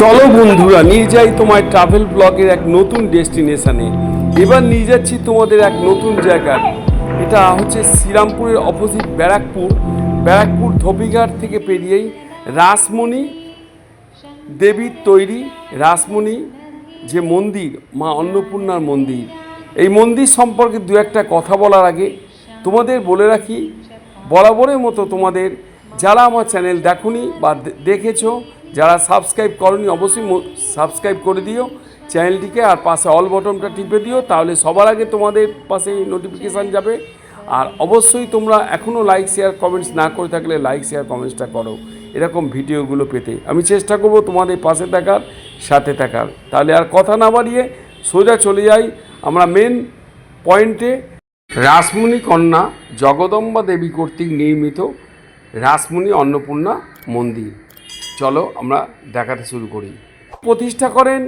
চলো বন্ধুরা, নিয়ে যাই তোমার ট্রাভেল ব্লগের এক নতুন ডেস্টিনেশনে এবার নিয়ে যাচ্ছি তোমাদের এক নতুন জায়গায় এটা হচ্ছে শ্রীরামপুরের অপোজিট ব্যারাকপুর। ব্যারাকপুর ধোবিঘাট থেকে পেরিয়েই রাসমণি দেবীর তৈরি রাসমণি যে মন্দির, মা অন্নপূর্ণার মন্দির। এই মন্দির সম্পর্কে দু একটা কথা বলার আগে তোমাদের বলে রাখি, বরাবরের মতো তোমাদের, যারা আমার চ্যানেল দেখোনি বা দেখেছ যারা সাবস্ক্রাইব করনি অবশ্যই সাবস্ক্রাইব করে দিও চ্যানেলটিকে আর পাশে অল বটনটা টিপে দিও, তাহলে সবার আগে তোমাদের পাশে নোটিফিকেশান যাবে। আর অবশ্যই তোমরা এখনও লাইক শেয়ার কমেন্টস না করে থাকলে লাইক শেয়ার কমেন্টসটা করো। এরকম ভিডিওগুলো পেতে। আমি চেষ্টা করব তোমাদের পাশে থাকার, সাথে থাকার। তাহলে আর কথা না বাড়িয়ে সোজা চলে যাই আমরা মেন পয়েন্টে রাসমণি কন্যা জগদম্বা দেবী কর্তৃক নির্মিত রাসমণি অন্নপূর্ণা মন্দির। চলো আমরা দেখাতে শুরু করি। প্রতিষ্ঠা করেন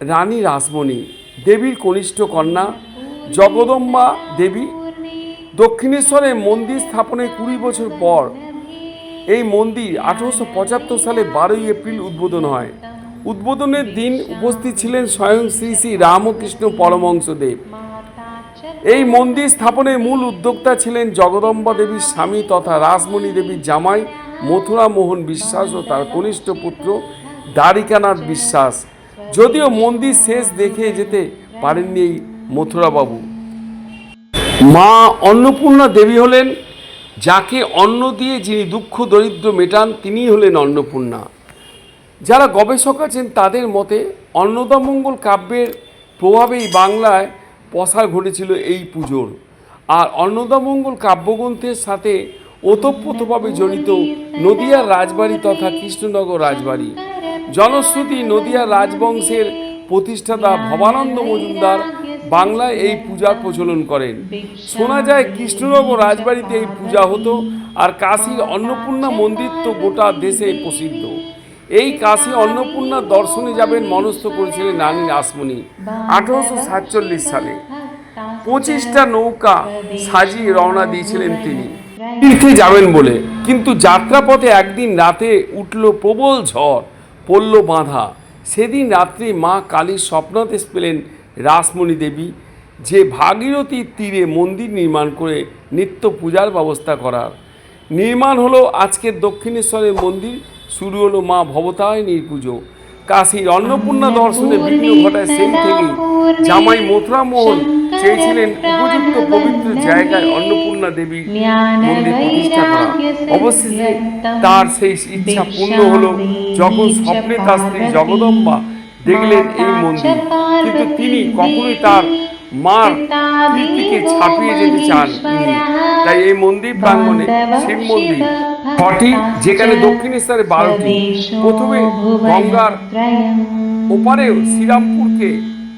রানী রাসমণি, দেবীর কনিষ্ঠ কন্যা জগদম্বা দেবী। দক্ষিণেশ্বরে মন্দির স্থাপনের কুড়ি বছর পর এই মন্দির আঠারোশো পঁচাত্তর সালে বারোই এপ্রিল উদ্বোধন হয়। উদ্বোধনের দিন উপস্থিত ছিলেন স্বয়ং শ্রী শ্রী রামকৃষ্ণ পরমহংসদেব। এই মন্দির স্থাপনের মূল উদ্যোক্তা ছিলেন জগদম্বা দেবীর স্বামী তথা রাসমণি দেবীর জামাই মথুরা মোহন বিশ্বাস ও তার কনিষ্ঠ পুত্র দ্বারিকানাথ বিশ্বাস। যদিও মন্দির শেষ দেখে যেতে পারেননি এই মথুরাবাবু। মা অন্নপূর্ণা দেবী হলেন, যাকে অন্ন দিয়ে যিনি দুঃখ দরিদ্র মেটান, তিনিই হলেন অন্নপূর্ণা। যারা গবেষক আছেন, তাদের মতে অন্নদামঙ্গল কাব্যের প্রভাবেই বাংলায় প্রসার ঘটেছিল এই পুজোর। আর অন্নদামঙ্গল কাব্যগ্রন্থের সাথে ওতপ্রোতভাবে জড়িত নদিয়ার রাজবাড়ি তথা কৃষ্ণনগর রাজবাড়ি। জনশ্রুতি নদিয়ার রাজবংশের প্রতিষ্ঠাতা ভবানন্দ মজুমদার বাংলায় এই পূজার প্রচলন করেন। শোনা যায়, কৃষ্ণনগর রাজবাড়িতে এই পূজা হতো আর কাশীর অন্নপূর্ণা মন্দির তো গোটা দেশে প্রসিদ্ধ। এই কাশী অন্নপূর্ণা দর্শনে যাবেন মনস্থ করেছিলেন রানী রাসমণি আঠারোশো সাতচল্লিশ সালে। পঁচিশটা নৌকা সাজিয়ে রওনা দিয়েছিলেন তিনি। তীর্থে যাবেন বলে। কিন্তু যাত্রাপথে একদিন রাতে উঠল প্রবল ঝড়, পড়ল বাঁধা। সেদিন রাত্রি মা কালীর স্বপ্নাদেশ পেলেন রাসমণি দেবী। যে ভাগীরথীর তীরে মন্দির নির্মাণ করে নিত্য পূজার ব্যবস্থা করার। নির্মাণ হলো আজকের দক্ষিণেশ্বরের মন্দির, শুরু হলো মা ভবতারিণীর পুজো। কাশীর অন্নপূর্ণা দর্শনে বিঘ্ন ঘটায় সেই থেকেই জামাই মথুরা মোহন চেয়েছিলেন উপযুক্ত পবিত্র জায়গায় অন্নপূর্ণা দেবী মন্দির প্রতিষ্ঠা করা। অবশেষে তার সেই ইচ্ছা পূর্ণ হলো, যখন স্বপ্নে তার স্ত্রী জগদম্বা দেখলেন এই মন্দির। কিন্তু তিনি কখনোই তার মার কীর্তিকে ছাপিয়ে যেতে চান তাই এই মন্দির প্রাঙ্গণে শিব মন্দির ছটি যেখানে দক্ষিণেশ্বরে বারোটি। প্রথমে গঙ্গার ওপারেও শ্রীরামপুরকে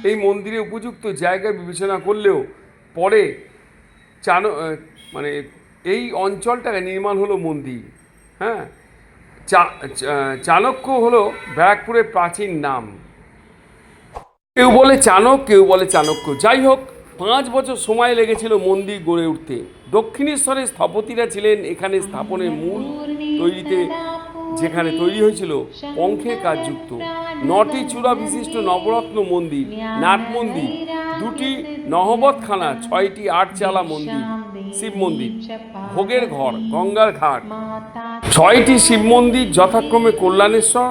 এই মন্দিরে উপযুক্ত জায়গা বিবেচনা করলেও পরে চান মানে এই অঞ্চলটাকে নির্মাণ হলো মন্দির হ্যাঁ? চাণক্য হলো ব্যারাকপুরের প্রাচীন নাম। কেউ বলে চাণক কেউ বলে চাণক্য। যাই হোক, পাঁচ বছর সময় লেগেছিল মন্দির গড়ে উঠতে। দক্ষিণেশ্বরের স্থপতিরা ছিলেন এখানে স্থাপনের মূল তৈরিতে যেখানে তৈরি হয়েছিল পঙ্খের কাজযুক্ত। নটি চূড়া বিশিষ্ট নবরত্ন মন্দির, নাট মন্দির, দুটি নহবতখানা, ছয়টি আটচালা মন্দির, শিব মন্দির, ভোগের ঘর, গঙ্গার ঘাট। ছয়টি শিব মন্দির যথাক্রমে কল্যাণেশ্বর,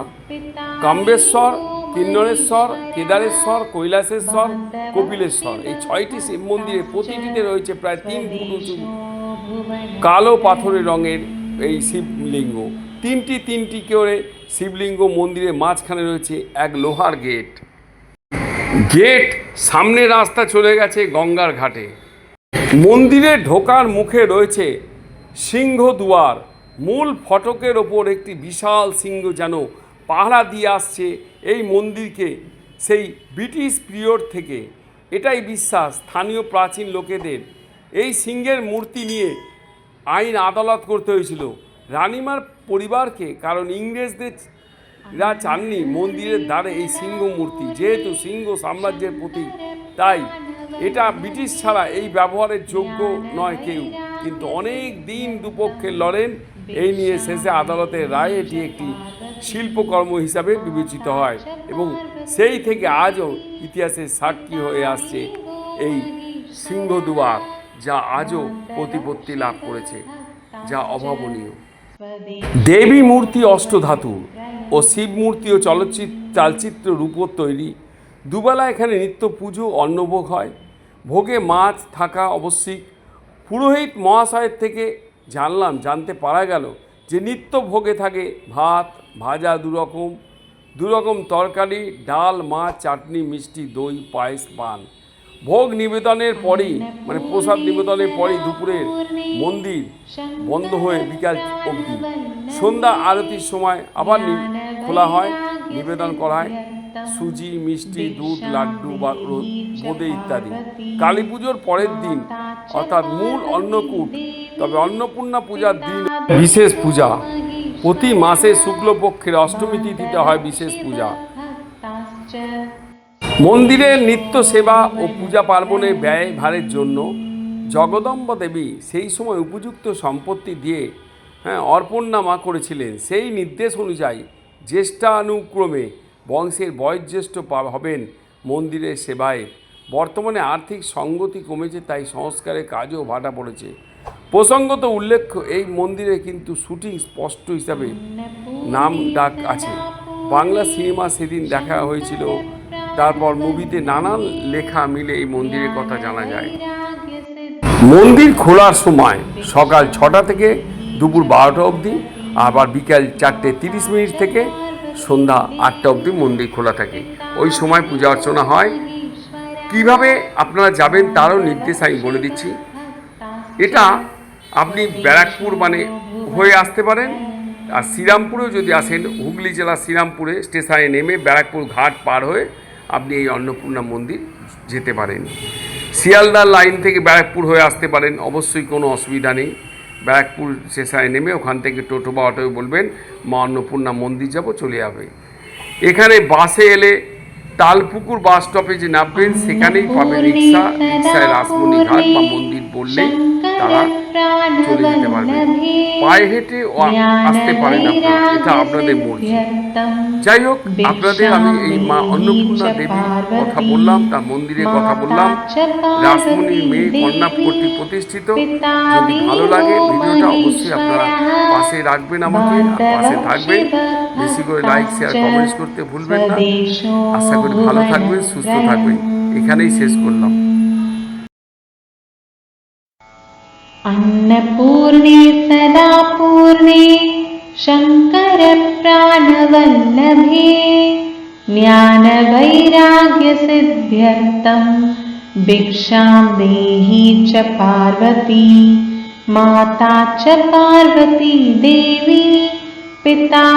কাম্বেশ্বর, কিন্নরেশ্বর, কেদারেশ্বর, কৈলাসেশ্বর, কপিলেশ্বর। এই ছয়টি শিব মন্দিরে প্রতিটিতে রয়েছে প্রায় তিন ফুট উঁচু কালো পাথরের রঙের এই শিবলিঙ্গ। তিনটি তিনটি করে শিবলিঙ্গ মন্দিরের মাঝখানে রয়েছে এক লোহার গেট। গেট সামনে রাস্তা চলে গেছে গঙ্গার ঘাটে। মন্দিরে ঢোকার মুখে রয়েছে সিংহ দুয়ার। মূল ফটকের ওপর একটি বিশাল সিংহ যেন পাহারা দিয়ে আসছে এই মন্দিরকে, সেই ব্রিটিশ পিরিয়ড থেকে। এটাই বিশ্বাস স্থানীয় প্রাচীন লোকেদের। এই সিংহের মূর্তি নিয়ে আইন আদালত করতে হয়েছিল। রানিমার পরিবারকে, কারণ ইংরেজদের রা চাননি মন্দিরের দ্বারে এই সিংহ মূর্তি যেহেতু সিংহ সাম্রাজ্যের প্রতীক, তাই এটা ব্রিটিশ ছাড়া এই ব্যবহারের যোগ্য নয় কেউ। কিন্তু অনেক দিন দুপক্ষে লড়েন, এই নিয়ে শেষে আদালতের রায় এটি একটি শিল্পকর্ম হিসাবে বিবেচিত হয় এবং সেই থেকে আজও ইতিহাসের সাক্ষী হয়ে আসছে এই সিংহদুয়ার, যা আজও প্রতিপত্তি লাভ করেছে, যা অভাবনীয়। দেবী মূর্তি অষ্টধাতু ও শিব মূর্তি ও চলচ্চিত্র চালচিত্র রূপোর তৈরি। দুবেলা এখানে নিত্য পুজো, অন্নভোগ হয়। ভোগে মাছ থাকা অবশ্যই পুরোহিত মহাশয়ের থেকে জানলাম, জানতে পারা গেল যে নিত্য ভোগে থাকে ভাত, ভাজা দুরকম। দুরকম তরকারি, ডাল, মাছ, চাটনি, মিষ্টি, দই, পায়েস, পান। ভোগ নিবেদনের পরেই মানে প্রসাদ নিবেদনের পরেই দুপুরের মন্দির বন্ধ হয়ে বিকাল অবধি। সন্ধ্যা আরতির সময় আবার খোলা হয়, নিবেদন করা হয়। সুজি, মিষ্টি, দুধ, লাড্ডু বা বোঁদে ইত্যাদি। কালী পুজোর পরের দিন, অর্থাৎ মূল অন্নকূট, তবে অন্নপূর্ণা পূজার দিন বিশেষ পূজা। প্রতি মাসে শুক্লপক্ষের অষ্টমী তিথিতে হয় বিশেষ পূজা। মন্দিরের নিত্য সেবা ও পূজা পার্বণে ব্যয় ভারের জন্য জগদম্ব দেবী সেই সময় উপযুক্ত সম্পত্তি দিয়ে হ্যাঁ অর্পণনামা করেছিলেন। সেই নির্দেশ অনুযায়ী জ্যেষ্ঠানুক্রমে বংশের বয়োজ্যেষ্ঠ হবেন মন্দিরের সেবায়। বর্তমানে আর্থিক সঙ্গতি কমেছে, তাই সংস্কারের কাজও ভাটা পড়েছে। প্রসঙ্গত উল্লেখ্য, এই মন্দিরে কিন্তু শুটিং স্পষ্ট হিসাবে নাম ডাক আছে। বাংলা সিনেমা সেদিন দেখা হয়েছিল তারপর মুভিতে নানান লেখা মিলে এই মন্দিরের কথা জানা যায়। মন্দির খোলার সময় সকাল ছটা থেকে দুপুর বারোটা অবধি, আবার বিকাল চারটে তিরিশ মিনিট থেকে সন্ধ্যা আটটা অবধি মন্দির খোলা থাকে। ওই সময় পূজা অর্চনা হয়। কীভাবে আপনারা যাবেন তারও নির্দেশ আমি বলে দিচ্ছি। এটা আপনি ব্যারাকপুর মানে হয়ে আসতে পারেন। আর শ্রীরামপুরেও যদি আসেন, হুগলি জেলার শ্রীরামপুরে স্টেশনে নেমে ব্যারাকপুর ঘাট পার হয়ে আপনি এই অন্নপূর্ণা মন্দির যেতে পারেন। শিয়ালদা লাইন থেকে ব্যারাকপুর হয়ে আসতে পারেন, অবশ্যই কোনো অসুবিধা নেই। ব্যারাকপুর স্টেশনে নেমে ওখান থেকে টোটো বা অটোয় বলবেন, মা অন্নপূর্ণা মন্দির যাব, চলে যাবে। এখানে বাসে এলে তালপুকুর বাস স্টপে যে নামবেন, সেখানেই পাবেন রিক্সা, রিক্সায় রাসমণি ঘাট বা মন্দির বললেই তারা চলে যেতে পারবেন পায়ে হেঁটে আসতে পারেন আপনারা এটা আপনাদের মর্জি যাই হোক, আপনাদের আমি এই মা অন্নপূর্ণা দেবীর কথা বললাম, তার মন্দিরের কথা বললাম। রাসমণির মেয়ে কন্যা প্রতিষ্ঠিত। যদি ভালো লাগে, ভিডিওটা অবশ্যই আপনারা পাশে রাখবেন আমাকে পাশে থাকবেন। বেশি করে লাইক শেয়ার কমেন্টস করতে ভুলবেন না। আশা করি ভালো থাকবেন, সুস্থ থাকবেন। এখানেই শেষ করলাম। अन्नपूर्णे सदा पूर्णे शङ्करप्राणवल्लभे ज्ञानवैराग्यसिद्ध्यर्थं भिक्षां देहि च पार्वती माता च पार्वती देवी पिता